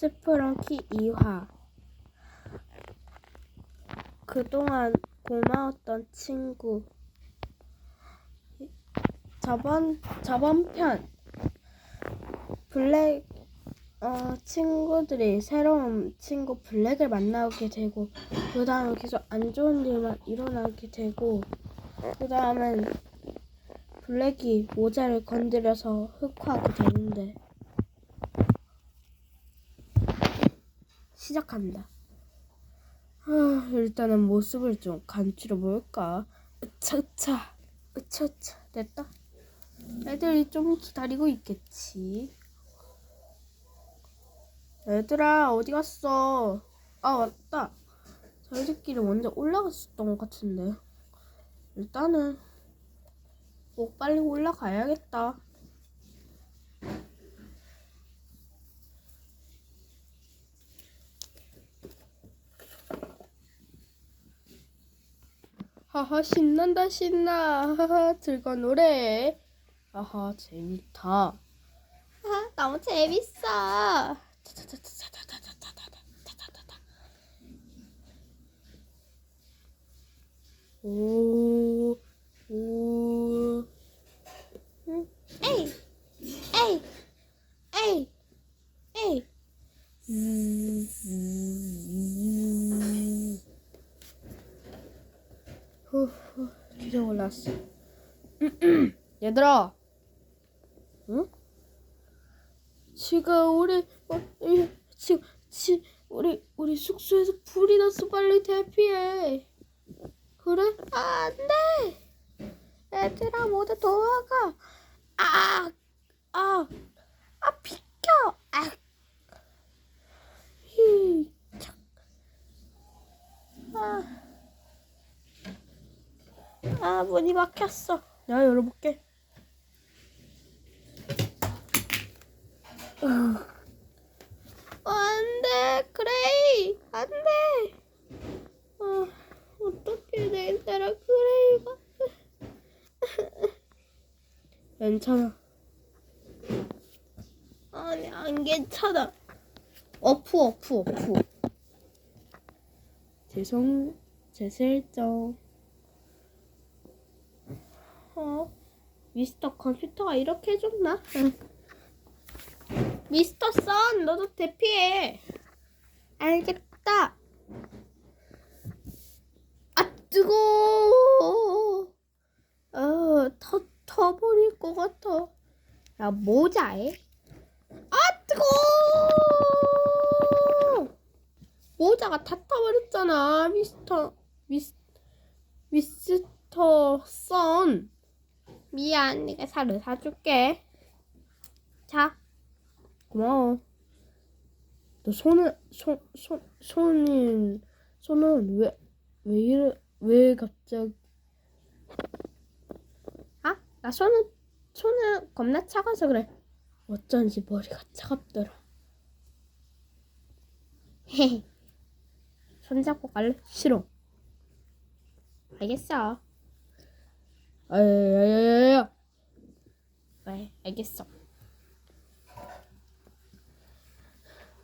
스프렁키 2화. 그동안 고마웠던 친구. 저번 저번 편. 블랙 어, 친구들이 새로운 친구 블랙을 만나게 되고 그 다음에 계속 안 좋은 일만 일어나게 되고 그 다음엔 블랙이 모자를 건드려서 흑화하게 되는데 시작합니다. 아, 일단은 모습을 좀 간추려 볼까. 으차으차, 으차으차, 됐다. 애들이 좀 기다리고 있겠지. 얘들아, 어디 갔어? 아, 맞다. 저희들끼리 먼저 올라갔었던 것 같은데. 일단은 꼭 빨리 올라가야겠다. 하하 신난다 신나. 하하 즐거 노래. 하하 재밌다. 하하 너무 재밌어. 오, 오. 에이, 에이, 에이, 에이. 음. 올랐어. 얘들아, 응? 지금 우리 어, 이, 지금 지 우리 우리 숙소에서 불이 났어. 빨리 대피해. 그래? 아, 안 돼. 얘들아 모두 도와가. 아, 아, 아 비켜. 아, 히, 참. 아. 아 문이 막혔어. 내가 열어볼게. 어, 안돼 그레이 안돼. 어 어떻게 내 따라 그레이가? 괜찮아. 아니 안 괜찮아. 어프 어프 어프. 죄송 제 실정. 어? 미스터 컴퓨터가 이렇게 해줬나? 응. 미스터 선, 너도 대피해. 알겠다. 아, 뜨거워. 어, 터, 터버릴 것 같아. 야, 모자에. 아, 뜨거워. 모자가 다 타버렸잖아, 미스터, 미스, 미스터 선. 미안, 내가 살을 사줄게. 자, 고마워. 너 손을, 손, 손, 손은, 손은 왜, 왜 이래, 왜 갑자기. 아, 나 손은, 손은 겁나 차가워서 그래. 어쩐지 머리가 차갑더라. 헤헤. 손잡고 갈래? 싫어. 알겠어. 아야야야야야. 네, 알겠어.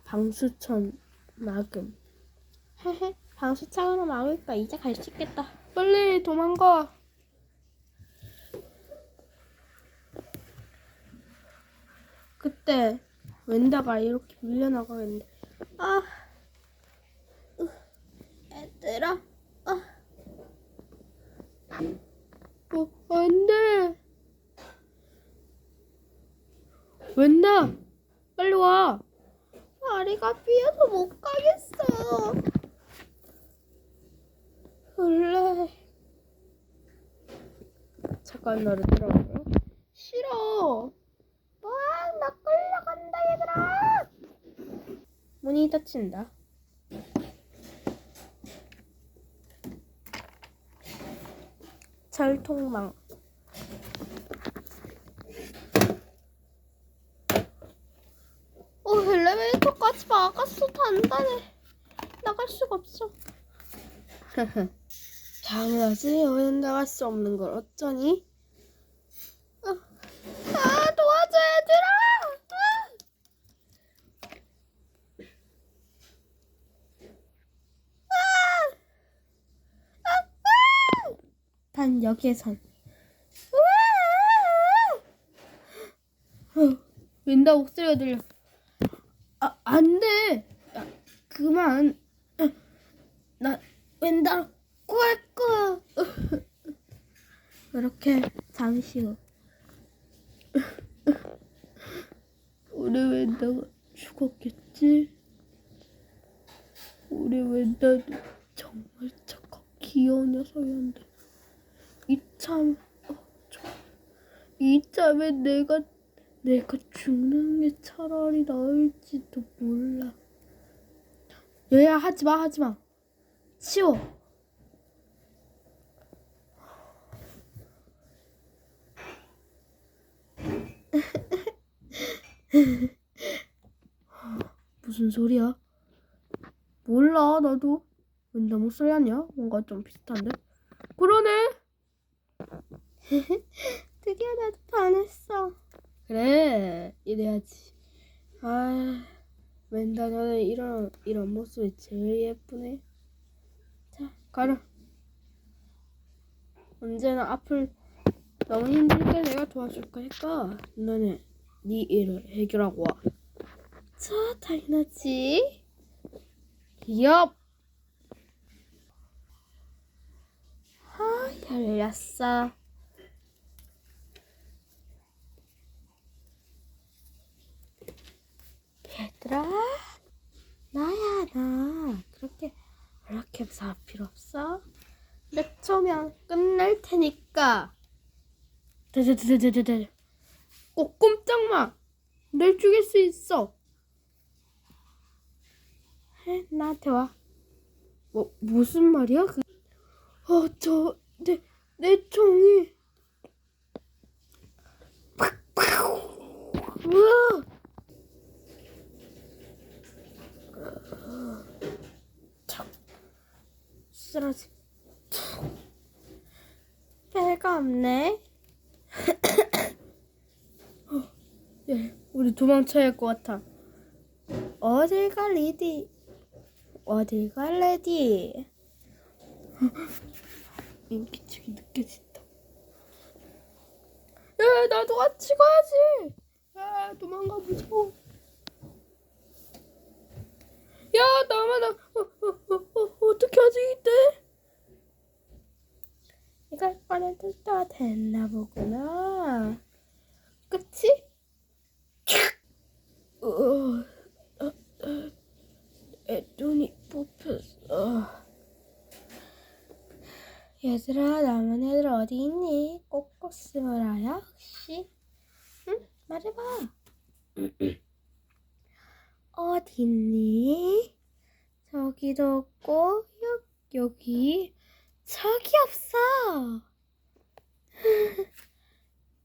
방수천 막음. 헤헤, 방수창으로 막으니까 이제 갈 수 있겠다. 빨리 도망가. 그때 웬다가 이렇게 밀려나가겠는데. 아, 으, 애들아, 아. 어, 안 돼. 웬다, 빨리 와. 다리가 삐어서 못 가겠어. 원래 나를 들어가요. 싫어. 와, 나 끌려간다 얘들아. 문이 닫힌다. 절통망. 어, 엘리베이터까지 막았어. 단단해. 나갈 수가 없어. 당연하지. 왜 나갈 수 없는 걸 어쩌니? 어. 아, 도와줘, 얘들아! 아! 단 여기에선 왠다 목소리가 들려. 아, 안 돼. 야, 그만. 어, 나 왠다 구할 거야. 이렇게 잠시 후. 우리 웬다가 죽었겠지? 우리 웬다도 정말 착하고 귀여운 녀석이었는데 이 참 어, 저, 이참에 내가 내가 죽는 게 차라리 나을지도 몰라. 얘야 하지 마 하지 마. 치워. 무슨 소리야? 몰라 나도 왠나 목소리 아니야? 뭔가 좀 비슷한데? 그러네 드디어 나도 반했어 그래 이래야지 아 왠다 너는 이런 이런 모습이 제일 예쁘네 자 가라 언제나 앞을 너무 힘들 때 내가 도와줄 거니까 너는 네 일을 해결하고 와 자, 당연하지. 엽. 아, 열렸어. 얘들아, 나야, 나. 그렇게, 살 필요 없어. 몇 초면 끝날 테니까. 드드드드드드. 꼭 꼼짝 마. 널 죽일 수 있어. 해, 나한테 와. 뭐 무슨 말이야? 그... 어, 저, 내, 내 총이. 우와. 참, 쓰러지. 별거 없네. 어, 예, 우리 도망쳐야 할 것 같아. 어딜 가, 리디? 어딜 갈래디? 인기척이 느껴진다. 야, 나도 같이 가야지. 야, 도망가 무서워. 야, 나만 나, 어, 어, 어, 어, 어떻게 하지 이때? 이걸 꺼내도 다 됐나 보구나. 그치? 어, 어, 어. 내 눈이 뽑혔어. 얘들아, 남은 애들 어디 있니? 꼭꼭 숨어라야, 혹시? 응? 말해봐. 어디 있니? 저기도 없고, 여, 여기, 저기 없어.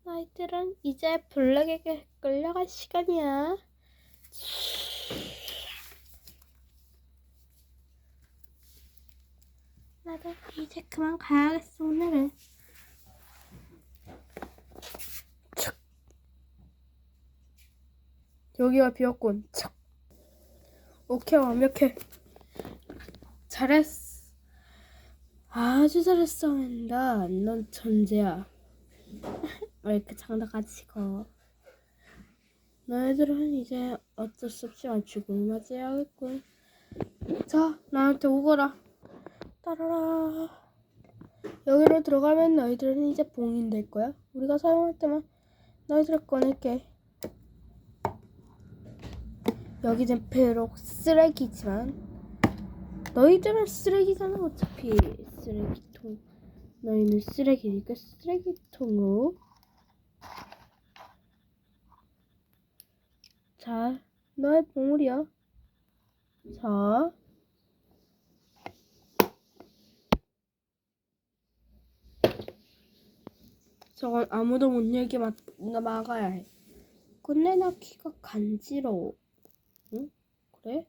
너희들은 이제 블랙에게 끌려갈 시간이야. 나도 이제 그만 가야겠어 오늘은 척. 여기가 비었군 척. 오케이 완벽해 잘했어 아주 잘했어 맨다 넌 천재야 왜 이렇게 장난같이 거 너희들은 이제 어쩔 수 없이 죽음을 맞이해야겠군 자 나한테 오거라 따라라. 여기로 들어가면 너희들은 이제 봉인 될 거야. 우리가 사용할 때만 너희들을 꺼낼게. 여기는 비록 쓰레기지만 너희들은 쓰레기잖아 어차피 쓰레기통. 너희는 쓰레기니까 쓰레기통으로. 자, 너의 보물이야. 자. 저건 아무도 못 열게 막, 막아야 해. 근데 나 귀가 간지러워. 응? 그래?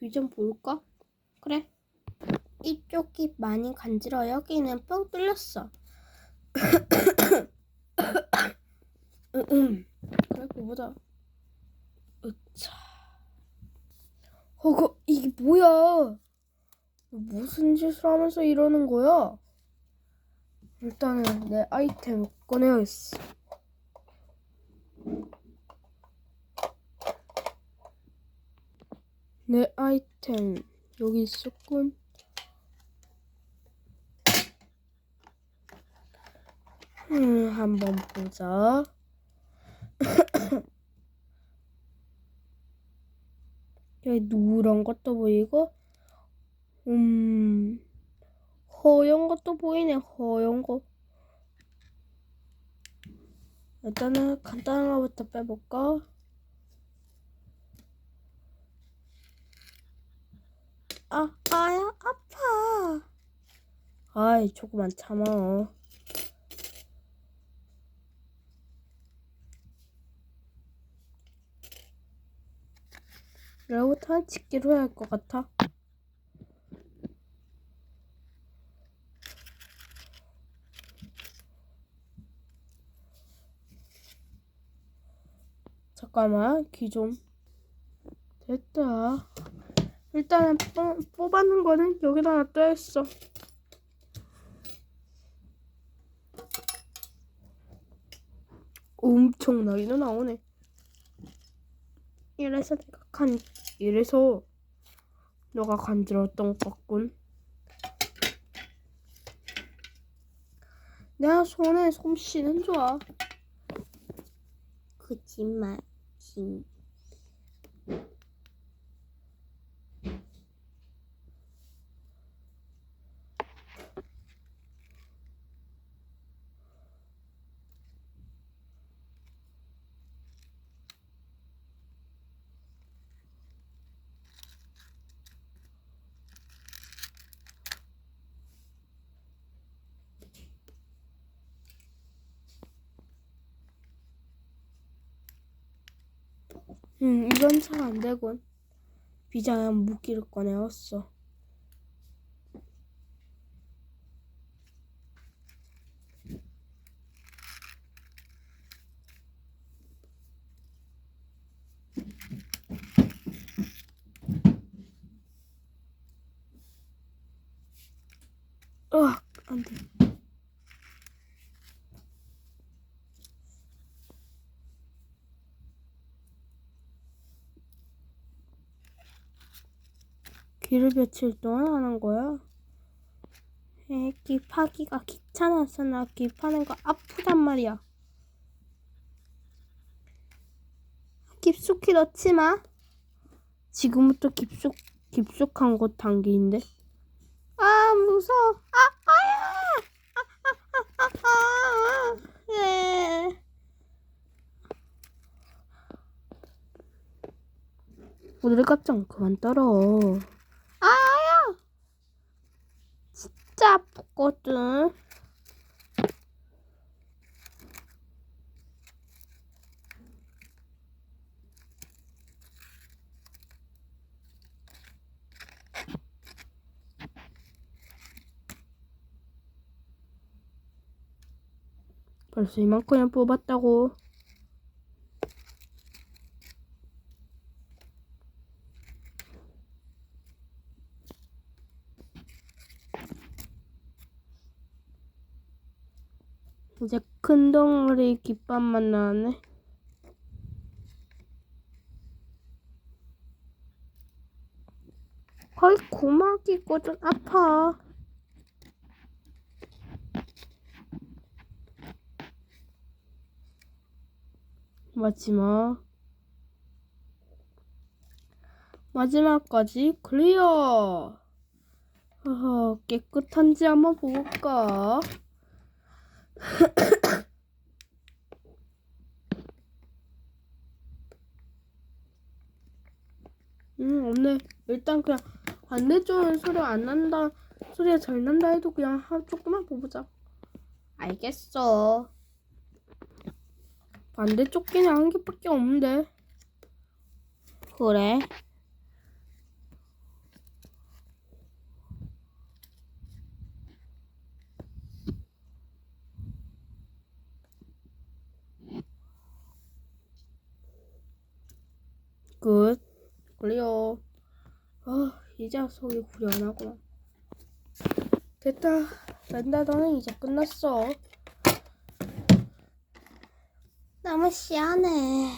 귀 좀 볼까? 그래. 귀 많이 간지러워. 여기는 뻥 뚫렸어. 그래, 그보다. 으차. 어거 이게 뭐야? 무슨 짓을 하면서 이러는 거야? 일단은 내 아이템 꺼내야겠어. 내 아이템 여기 있었군. 음, 한번 보자. 여기 누런 것도 보이고, 음, 허연 것도 보이네, 허연 거. 일단은 간단한 거부터 빼볼까? 아, 아야, 아파. 아이, 조금만 참아. 짓기로 해야 할 것 같아. 잠깐만, 귀 좀. 됐다. 일단은 뽑, 뽑아는 거는 여기다 놔둬야겠어. 엄청나게도 나오네. 이래서 내가 간, 이래서 너가 간지러웠던 것 같군. 내가 손에 솜씨는 좋아. 그치만, 진. 음, 이건 잘 안 되군. 비장한 무기를 꺼내왔어. 으악, 안 돼. 귀를 며칠 동안 하는 거야? 에, 귀 파기가 귀찮아서 나귀 파는 거 아프단 말이야. 깊숙이 넣지 마. 지금부터 깊숙, 깊숙한 곳 단계인데. 아, 무서워. 아, 아야! 아, 아, 아, 아, 아, 예. 오늘 깜짝 그만 떨어. 아야! 진짜 아프거든. 벌써 이만큼이나 뽑았다고. 이제 큰 덩어리 깃밥만 나왔네. 거의 고막이거든 아파. 마지막 마지막까지 클리어. 허허, 깨끗한지 한번 볼까? 음, 없네. 일단 그냥 반대쪽은 소리 안 난다, 소리가 잘 난다 해도 그냥 한 조금만 보자. 알겠어. 반대쪽 끼는 한 개밖에 없는데. 그래. 끝. 클리어. 아, 이제 속이 하구나. 됐다. 샌다더는 이제 끝났어. 너무 시원해.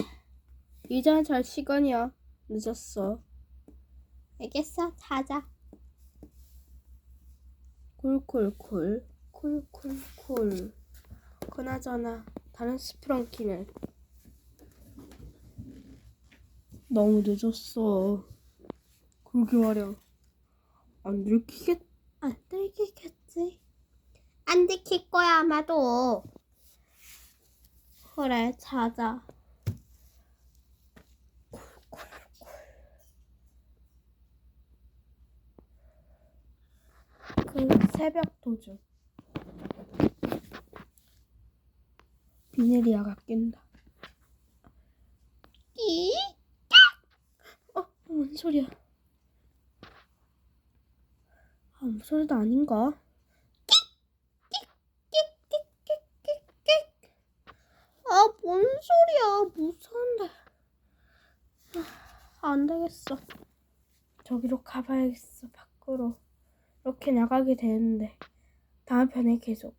이제 잘 시간이야. 늦었어. 알겠어, 자자. 쿨쿨쿨 쿨쿨쿨. 그나저나 다른 스프렁키는 너무 늦었어. 그러게 말이야. 안 들키겠. 안 들키겠지? 안 들킬 거야, 아마도. 그래, 자자. 그 새벽 도중 비닐이야가 깬다. 이? 어, 뭔 소리야? 아무 소리도 아닌가? 아, 뭔 소리야. 무서운데. 아, 안 되겠어. 저기로 가봐야겠어, 밖으로. 이렇게 나가게 되는데. 다음 편에 계속